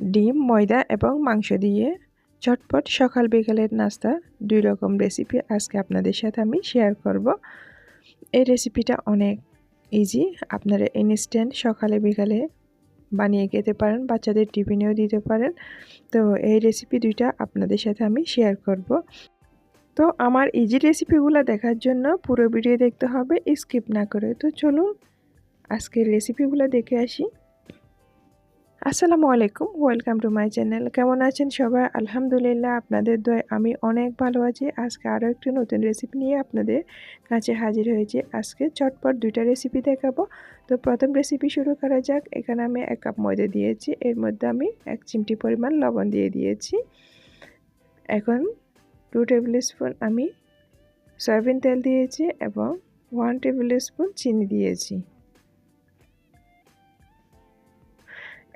ডিম, ময়দা এবং মাংস দিয়ে চটপট সকাল বিকালের নাস্তা দুই রকম রেসিপি আজকে আপনাদের সাথে আমি শেয়ার করব। এই রেসিপিটা অনেক ইজি আপনারা ইনস্ট্যান্ট সকালে বিকালে বানিয়ে খেতে পারেন, বাচ্চাদের টিফিনেও দিতে পারেন। তো এই রেসিপি দুইটা আপনাদের সাথে আমি শেয়ার করব। তো আমার ইজি রেসিপিগুলো দেখার জন্য পুরো ভিডিও দেখতে হবে স্কিপ না করে। তো চলুন আজকের রেসিপিগুলো দেখে আসি। আসসালামু আলাইকুম, ওয়েলকাম টু মাই চ্যানেল। কেমন আছেন সবাই? আলহামদুলিল্লাহ আপনাদের দয় আমি অনেক ভালো আছি। আজকে আরও একটি নতুন রেসিপি নিয়ে আপনাদের কাছে হাজির হয়েছে। আজকে চটপট দুইটা রেসিপি দেখাবো। তো প্রথম রেসিপি শুরু করা যাক। এখানে আমি এক কাপ ময়দা দিয়েছি। এর মধ্যে আমি এক চিমটি পরিমাণ লবণ দিয়ে দিয়েছি। এখন টু টেবিল স্পুন আমি সয়াবিন তেল দিয়েছি এবং ওয়ান টেবিল স্পুন চিনি দিয়েছি।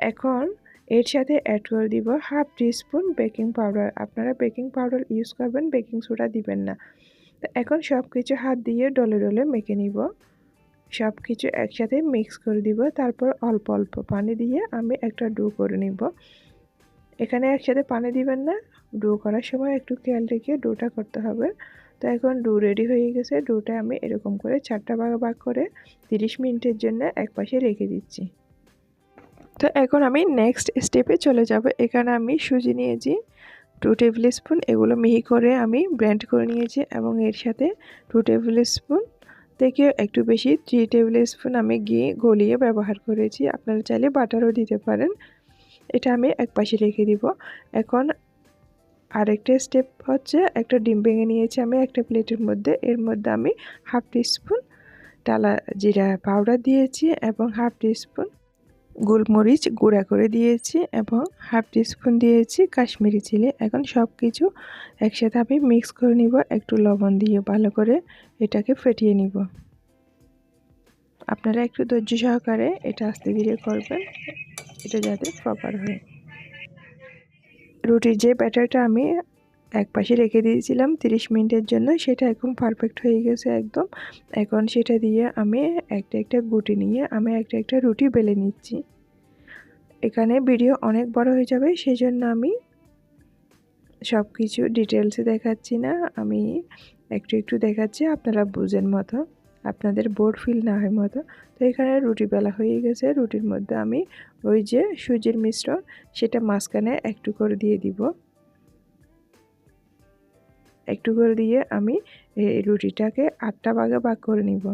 এখন এর সাথে অ্যাড করে দিব হাফ স্পুন বেকিং পাউডার। আপনারা বেকিং পাউডার ইউজ করবেন, বেকিং সোডা দিবেন না। তো এখন সব কিছু হাত দিয়ে ডলে ডলে মেখে নিব। সব কিছু একসাথে মিক্স করে দিব। তারপর অল্প অল্প পানি দিয়ে আমি একটা ডু করে নিব। এখানে একসাথে পানি দিবেন না। ডু করার সময় একটু খেয়াল রেখে ডুটা করতে হবে। তো এখন ডু রেডি হয়ে গেছে। ডুটা আমি এরকম করে চারটা ভাগ ভাগ করে 30 মিনিটের জন্য এক পাশে রেখে দিচ্ছি। তো এখন আমি নেক্সট স্টেপে চলে যাব। এখানে আমি সুজি নিয়েছি টু টেবিল স্পুন এগুলো মিহি করে আমি ব্র্যান্ড করে নিয়েছি এবং এর সাথে টু টেবিল স্পুন থেকে একটু বেশি থ্রি টেবিল স্পুন আমি ঘি গলিয়ে ব্যবহার করেছি। আপনারা চাইলে বাটারও দিতে পারেন। এটা আমি এক পাশে রেখে দিব। এখন আরেকটা স্টেপ হচ্ছে একটা ডিম ভেঙে নিয়েছি আমি একটা প্লেটের মধ্যে। এর মধ্যে আমি হাফ টিস্পুন টালা জিরা পাউডার দিয়েছি এবং হাফ টিস্পুন গোলমরিচ গুঁড়া করে দিয়েছি এবং হাফ টিস্পুন দিয়েছি কাশ্মীরি চিলি। এখন সব কিছু একসাথে আমি মিক্স করে নিব, একটু লবণ দিয়ে ভালো করে এটাকে ফেটিয়ে নিব। আপনারা একটু ধৈর্য সহকারে এটা আস্তে ধীরে করবেন, এটা যাতে প্রপার হয়। রুটির যে ব্যাটারটা আমি এক পাশে রেখে দিয়েছিলাম 30 মিনিটের জন্য, সেটা এখন পারফেক্ট হয়ে গেছে একদম। এখন সেটা দিয়ে আমি একটা একটা গুটি নিয়ে আমি একটা একটা রুটি বেলে নিচ্ছি। এখানে ভিডিও অনেক বড় হয়ে যাবে সেই জন্য আমি সব কিছু ডিটেলসে দেখাচ্ছি না, আমি একটু একটু দেখাচ্ছি, আপনারা বুঝেন মতো, আপনাদের বোর্ড ফিল না হয় মতো। তো এখানে রুটি বেলা হয়ে গেছে, রুটির মধ্যে আমি ওই যে সুজির মিশ্রণ, সেটা মাঝখানে একটু করে দিয়ে দিব। একটু করে দিয়ে আমি এই রুটিটাকে আটটা ভাগে ভাগ করে নিব।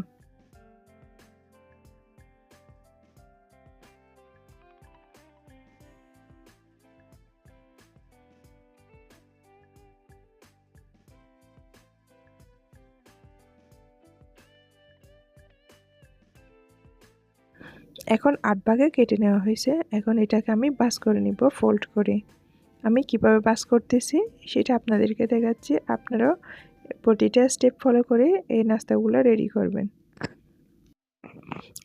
এখন আট ভাগে কেটে নেওয়া হয়েছে। এখন এটাকে আমি বাস করে নিব ফোল্ড করে। আমি কীভাবে বাস করতেছি সেটা আপনাদেরকে দেখাচ্ছি। আপনারাও প্রতিটা স্টেপ ফলো করে এই নাস্তাগুলো রেডি করবেন।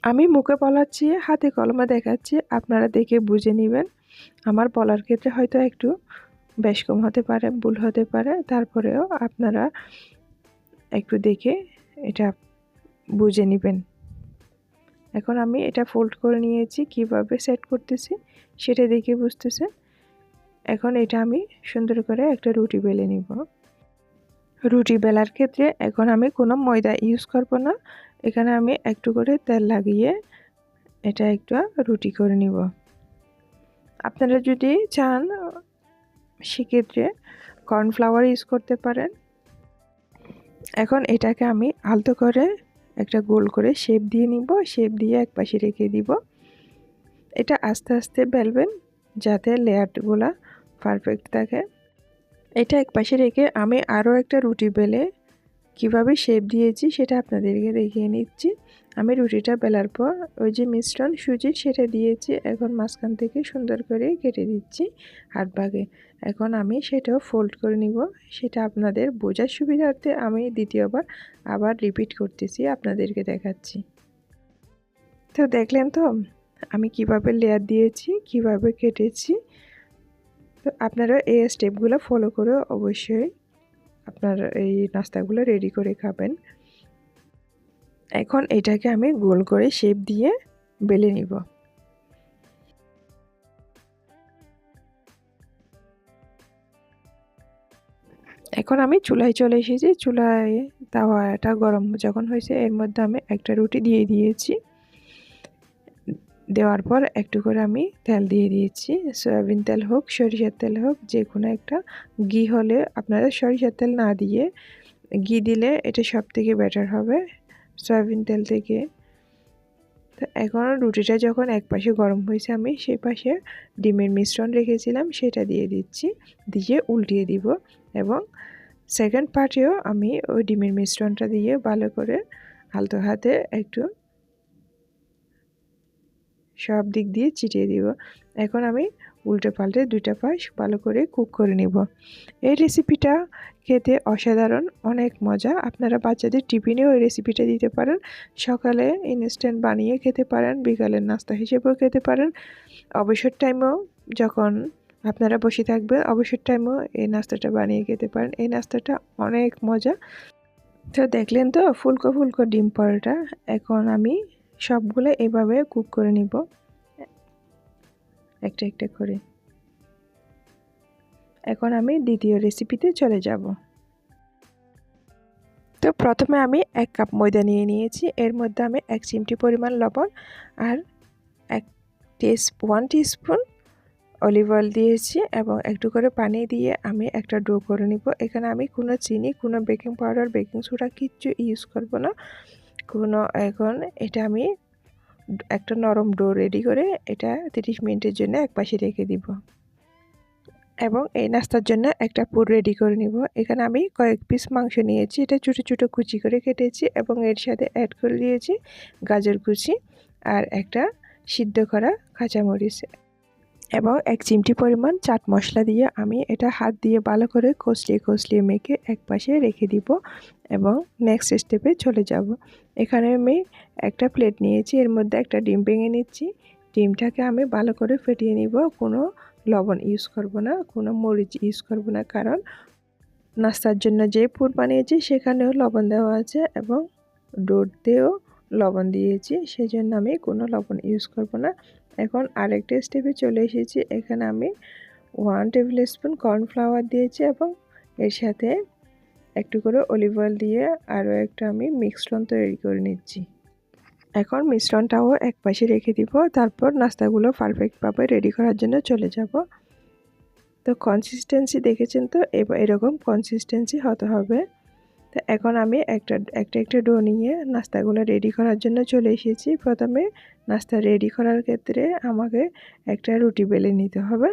আমি মুখে বলাচ্ছি হাতে কলমে দেখাচ্ছি, আপনারা দেখে বুঝে নেবেন। আমার বলার ক্ষেত্রে হয়তো একটু বেশ কম হতে পারে, ভুল হতে পারে, তারপরেও আপনারা একটু দেখে এটা বুঝে নেবেন। এখন আমি এটা ফোল্ড করে নিয়েছি, কীভাবে সেট করতেছি সেটা দেখে বুঝতেছেন। এখন এটা আমি সুন্দর করে একটা রুটি বেলে নিব। রুটি বেলার ক্ষেত্রে এখন আমি কোনো ময়দা ইউজ করব না। এখানে আমি একটু করে তেল লাগিয়ে এটা একটু রুটি করে নিব। আপনারা যদি চান, সেক্ষেত্রে কর্নফ্লাওয়ার ইউজ করতে পারেন। এখন এটাকে আমি আলতো করে একটা গোল করে শেপ দিয়ে নিব। শেপ দিয়ে এক পাশে রেখে দিব। এটা আস্তে আস্তে বেলবেন যাতে লেয়ারগুলা পারফেক্ট থাকে এটা এক পাশে রেখে আমি আরও একটা রুটি বেলে কীভাবে শেপ দিয়েছি সেটা আপনাদেরকে দেখিয়ে নিচ্ছি। আমি রুটিটা বেলার পর ওই যে মিশ্রণ সুজির সেটা দিয়েছি, এখন মাঝখান থেকে সুন্দর করে কেটে দিচ্ছি হাত ভাগে। এখন আমি সেটাও ফোল্ড করে নিব। সেটা আপনাদের বোঝার সুবিধার্থে আমি দ্বিতীয়বার আবার রিপিট করতেছি, আপনাদেরকে দেখাচ্ছি। তো দেখলেন তো, আমি কীভাবে লেয়ার দিয়েছি, কীভাবে কেটেছি তো আপনারা এই স্টেপগুলো ফলো করে অবশ্যই আপনার এই নাস্তাগুলো রেডি করে খাবেন। এখন এটাকে আমি গোল করে শেপ দিয়ে বেলে নিব। এখন আমি চুলায় চলে এসেছি। চুলায় তাওয়াটা গরম যখন হয়েছে এর মধ্যে আমি একটা রুটি দিয়ে দিয়েছি। দেওয়ার পর একটু করে আমি তেল দিয়ে দিয়েছি। সয়াবিন তেল হোক, সরিষার তেল হোক, যে কোনো একটা ঘি হলে আপনারা সরিষার তেল না দিয়ে ঘি দিলে এটা সব থেকে বেটার হবে সয়াবিন তেল থেকে। তো এখন রুটিটা যখন এক পাশে গরম হয়েছে আমি, সেই পাশে ডিমের মিশ্রণ রেখেছিলাম, সেটা দিয়ে দিচ্ছি, দিয়ে উল্টিয়ে দিব এবং সেকেন্ড পার্টেও আমি ওই ডিমের মিশ্রণটা দিয়ে ভালো করে আলতো হাতে একটু সব দিক দিয়ে চিটিয়ে দিব। এখন আমি উল্টে পাল্টে দুইটা পাশ ভালো করে কুক করে নিব। এই রেসিপিটা খেতে অসাধারণ, অনেক মজা। আপনারা বাচ্চাদের টিফিনেও এই রেসিপিটা দিতে পারেন। সকালে ইনস্ট্যান্ট বানিয়ে খেতে পারেন, বিকালের নাস্তা হিসেবেও খেতে পারেন। অবসর টাইমেও যখন আপনারা বসে থাকবেন অবসর টাইমেও এই নাস্তাটা বানিয়ে খেতে পারেন। এই নাস্তাটা অনেক মজা। তো দেখলেন তো, ফুলকো ফুলকো ডিম পরোটা। এখন আমি সবগুলো এভাবে কুক করে নিব। একটা একটা করে। এখন আমি দ্বিতীয় রেসিপিতে চলে যাব। তো প্রথমে আমি এক কাপ ময়দা নিয়ে নিয়েছি। এর মধ্যে আমি এক চিমটি পরিমাণ লবণ আর এক ওয়ান টিস্পুন অলিভ অয়েল দিয়েছি এবং একটু করে পানি দিয়ে আমি একটা ডো করে নিব। এখানে আমি কোনো চিনি, কোনো বেকিং পাউডার বেকিং সোডা কিচ্ছু ইউজ করব না। কোনো এখন এটা আমি একটা নরম ডো রেডি করে এটা তিরিশ মিনিটের জন্য এক পাশে রেখে দিব। এবং এই নাস্তার জন্য একটা পুর রেডি করে নিব। এখানে আমি কয়েক পিস মাংস নিয়েছি। এটা ছোটো ছোটো কুচি করে কেটেছি এবং এর সাথে অ্যাড করে দিয়েছি গাজর কুচি আর একটা সিদ্ধ করা কাঁচামরিচ। এবং এক চিমটি পরিমাণ চাট মশলা দিয়ে আমি এটা হাত দিয়ে ভালো করে কষলিয়ে কষলিয়ে মেখে এক পাশে রেখে দিব এবং নেক্সট স্টেপে চলে যাব। এখানে আমি একটা প্লেট নিয়েছি, এর মধ্যে একটা ডিম ভেঙে নিচ্ছি। ডিমটাকে আমি ভালো করে ফেটিয়ে নিব, কোনো লবণ ইউজ করব না, কোনো মরিচ ইউজ করব না, কারণ নাস্তার জন্য যে পুর বানিয়েছি সেখানেও লবণ দেওয়া আছে এবং ডোরতেও লবণ দিয়েছি, সেজন্য আমি কোনো লবণ ইউজ করব না। এখন আরেকটা স্টেপে চলে এসেছি। এখানে আমি ওয়ান টেবিল স্পুন কর্নফ্লাওয়ার দিয়েছি এবং এর সাথে একটু করে অলিভ অয়েল দিয়ে আরও একটা আমি মিশ্রণ তৈরি করে নিচ্ছি। এখন মিশ্রণটাও এক পাশে রেখে দিব। তারপর নাস্তাগুলো পারফেক্টভাবে রেডি করার জন্য চলে যাব। তো কনসিস্টেন্সি দেখেছেন তো? এবার এরকম কনসিস্টেন্সি হতে হবে। তো এখন আমি একটা একটা একটা ডো নিয়ে নাস্তাগুলো রেডি করার জন্য চলে এসেছি। প্রথমে নাস্তা রেডি করার ক্ষেত্রে আমাকে একটা রুটি বেলে নিতে হবে।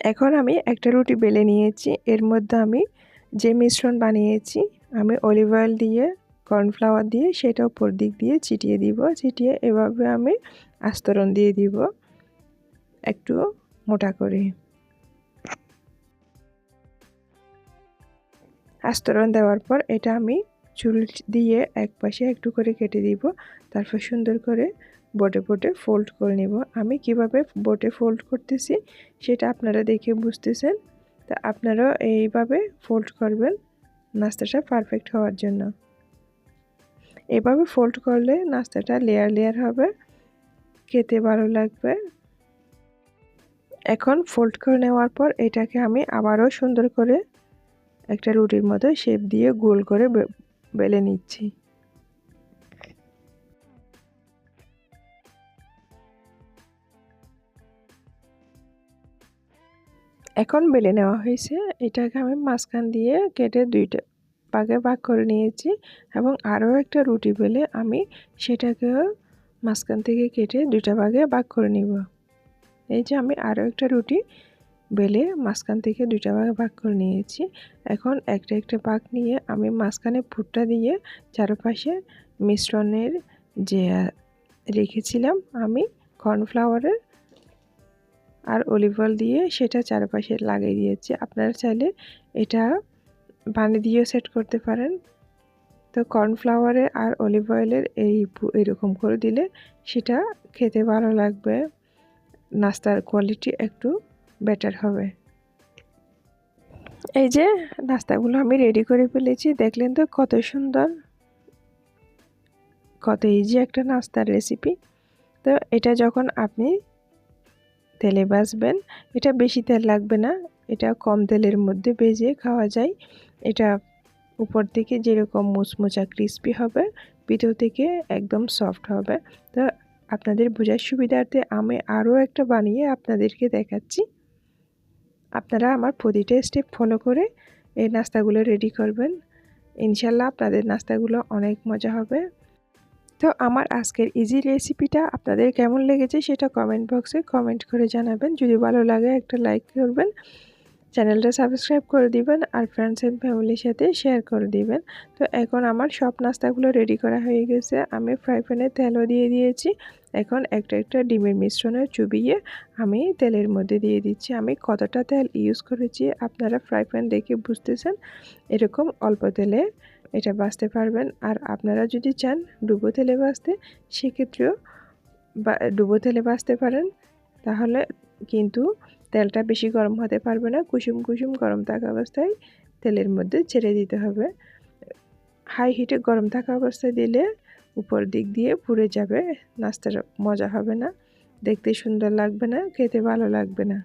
এখন আমি একটা রুটি বেলে নিয়েছি। এর মধ্যে আমি যে মিশ্রণ বানিয়েছি, আমি অলিভ অয়েল দিয়ে কর্নফ্লাওয়ার দিয়ে সেটা উপর দিক দিয়ে চিটিয়ে দিব। চিটিয়ে এভাবে আমি আস্তরণ দিয়ে দিব। একটু মোটা করে। আস্তরণ দেওয়ার পর এটা আমি চুল দিয়ে এক পাশে একটু করে কেটে দিব। তারপর সুন্দর করে বোটে বোটে ফোল্ড করে নিব। আমি কীভাবে বোটে ফোল্ড করতেছি সেটা আপনারা দেখে বুঝতেছেন। তা আপনারাও এইভাবে ফোল্ড করবেন। নাস্তাটা পারফেক্ট হওয়ার জন্য। এভাবে ফোল্ড করলে নাস্তাটা লেয়ার লেয়ার হবে। খেতে ভালো লাগবে। এখন ফোল্ড করে নেওয়ার পর এটাকে আমি আবারও সুন্দর করে একটা রুটির মতো শেপ দিয়ে গোল করে বেলে নিচ্ছি। এখন বেলে নেওয়া হয়েছে। এটাকে আমি মাঝখান দিয়ে কেটে দুইটা ভাগে ভাগ করে নিয়েছি এবং আরও একটা রুটি বেলে আমি সেটাকে মাঝখান থেকে কেটে দুইটা ভাগে ভাগ করে নিব। এই যে আমি আরও একটা রুটি বেলে মাঝখান থেকে দুইটা ভাগে ভাগ করে নিয়েছি। এখন একটা একটা ভাগ নিয়ে আমি মাঝখানে ফুটটা দিয়ে চারপাশে মিশ্রণের যে রেখেছিলাম আমি কর্নফ্লাওয়ারের আর অলিভ অয়েল দিয়ে সেটা চারপাশে লাগিয়ে দিয়েছি। আপনারা চাইলে এটা পানি দিয়েও সেট করতে পারেন। তো কর্নফ্লাওয়ারে আর অলিভ অয়েলের এই এরকম করে দিলে সেটা খেতে ভালো লাগবে। নাস্তার কোয়ালিটি একটু বেটার হবে। এই যে নাস্তাগুলো আমি রেডি করে ফেলেছি, দেখলেন তো কত সুন্দর, কত ইজি একটা নাস্তার রেসিপি তো এটা যখন আপনি তেলে বাসবেন এটা বেশি তেল লাগবে না, এটা কম তেলের মধ্যে ভেজে খাওয়া যায়। এটা উপর থেকে যেরকম মুচমুচা ক্রিস্পি হবে, ভিতর থেকে একদম সফট হবে। তো আপনাদের বোঝার সুবিধার্থে আমি আরও একটা বানিয়ে আপনাদেরকে দেখাচ্ছি। আপনারা আমার প্রতিটা স্টেপ ফলো করে এই নাস্তাগুলো রেডি করবেন। ইনশাল্লাহ আপনাদের নাস্তাগুলো অনেক মজা হবে। তো আমার আজকের ইজি রেসিপিটা আপনাদের কেমন লেগেছে সেটা কমেন্ট বক্সে কমেন্ট করে জানাবেন। যদি ভালো লাগে একটা লাইক করবেন। চ্যানেলটা সাবস্ক্রাইব করে দিবেন আর ফ্রেন্ডস অ্যান্ড ফ্যামিলির সাথে শেয়ার করে দিবেন। তো এখন আমার সব নাস্তাগুলো রেডি করা হয়ে গেছে। আমি ফ্রাই প্যানে তেলও দিয়ে দিয়েছি। এখন একটা একটা ডিমের মিশ্রণে চুবিয়ে আমি তেলের মধ্যে দিয়ে দিচ্ছি। আমি কতটা তেল ইউজ করেছি আপনারা ফ্রাই প্যান দেখে বুঝতেছেন। এরকম অল্প তেলে এটা বাঁচতে পারবেন। আর আপনারা যদি চান ডুবো তেলে বাঁচতে, সেক্ষেত্রেও বা, ডুবো তেলে বাঁচতে পারেন। তাহলে কিন্তু তেলটা বেশি গরম হতে পারবে না। কুসুম কুসুম গরম থাকা অবস্থায় তেলের মধ্যে ছেড়ে দিতে হবে। হাই হিটে গরম থাকা অবস্থায় দিলে উপর দিক দিয়ে পুড়ে যাবে। নাস্তার মজা হবে না। দেখতে সুন্দর লাগবে না, খেতে ভালো লাগবে না।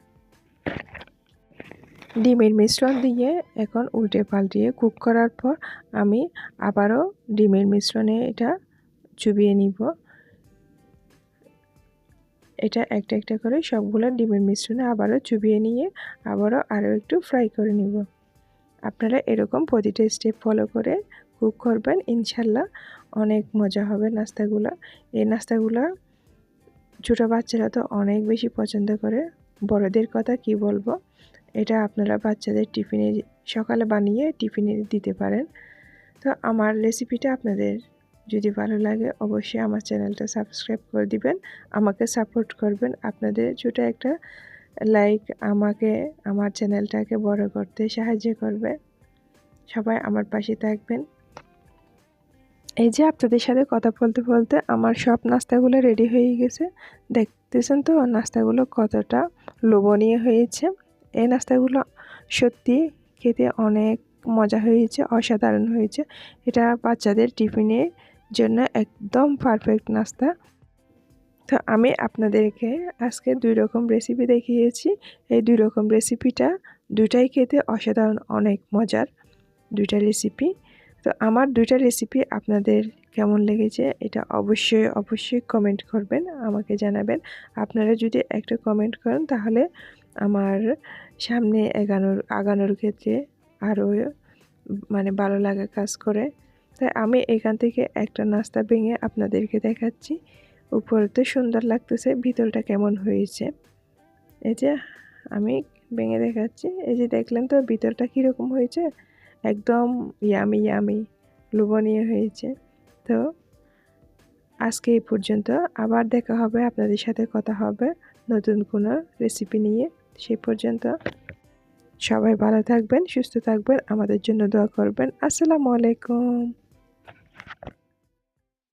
ডিমের মিশ্রণ দিয়ে এখন উল্টে পাল্টিয়ে কুক করার পর আমি আবারও ডিমের মিশ্রণে এটা চুবিয়ে নিব। এটা একটা একটা করে সবগুলো ডিমের মিশ্রণে আবারও চুবিয়ে নিয়ে আবারও আরও একটু ফ্রাই করে নিব। আপনারা এরকম প্রতিটা স্টেপ ফলো করে কুক করবেন, ইনশাল্লাহ অনেক মজা হবে নাস্তাগুলো। এই নাস্তাগুলো ছোটো বাচ্চারা তো অনেক বেশি পছন্দ করে। বড়দের কথা কি বলব? এটা আপনারা বাচ্চাদের টিফিনে সকালে বানিয়ে টিফিনে দিতে পারেন। তো আমার রেসিপিটা আপনাদের যদি ভালো লাগে, অবশ্যই আমার চ্যানেলটা সাবস্ক্রাইব করে দিবেন। আমাকে সাপোর্ট করবেন। আপনাদের ছোটো একটা লাইক আমাকে, আমার চ্যানেলটাকে বড় করতে সাহায্য করবে। সবাই আমার পাশে থাকবেন। এই যে আপনাদের সাথে কথা বলতে বলতে আমার সব নাস্তাগুলো রেডি হয়ে গেছে। দেখতেছেন তো নাস্তাগুলো কতটা লোভনীয় হয়েছে। এই নাস্তাগুলো সত্যি খেতে অনেক মজা হয়েছে, অসাধারণ হয়েছে। এটা বাচ্চাদের টিফিনের জন্য একদম পারফেক্ট নাস্তা। তো আমি আপনাদেরকে আজকে দুই রকম রেসিপি দেখিয়েছি। এই দুই রকম রেসিপিটা দুটাই খেতে অসাধারণ, অনেক মজার দুইটা রেসিপি তো আমার দুইটা রেসিপি আপনাদের কেমন লেগেছে এটা অবশ্যই অবশ্যই কমেন্ট করবেন, আমাকে জানাবেন। আপনারা যদি একটা কমেন্ট করেন তাহলে আমার সামনে এগানোর, আগানোর ক্ষেত্রে আরও মানে ভালো লাগা কাজ করে। তাই আমি এখান থেকে একটা নাস্তা ভেঙে আপনাদেরকে দেখাচ্ছি। উপরতে সুন্দর লাগতেছে, ভিতরটা কেমন হয়েছে। এই যে আমি ভেঙে দেখাচ্ছি, এই যে দেখলেন তো ভিতরটা কীরকম হয়েছে? একদম ইয়ামি ইয়ামি, লোভনীয় হয়েছে। তো আজকে এই পর্যন্ত আবার দেখা হবে, আপনাদের সাথে কথা হবে নতুন কোনো রেসিপি নিয়ে। সেই পর্যন্ত সবাই ভালো থাকবেন, সুস্থ থাকবেন, আমাদের জন্য দোয়া করবেন। আসসালামু আলাইকুম।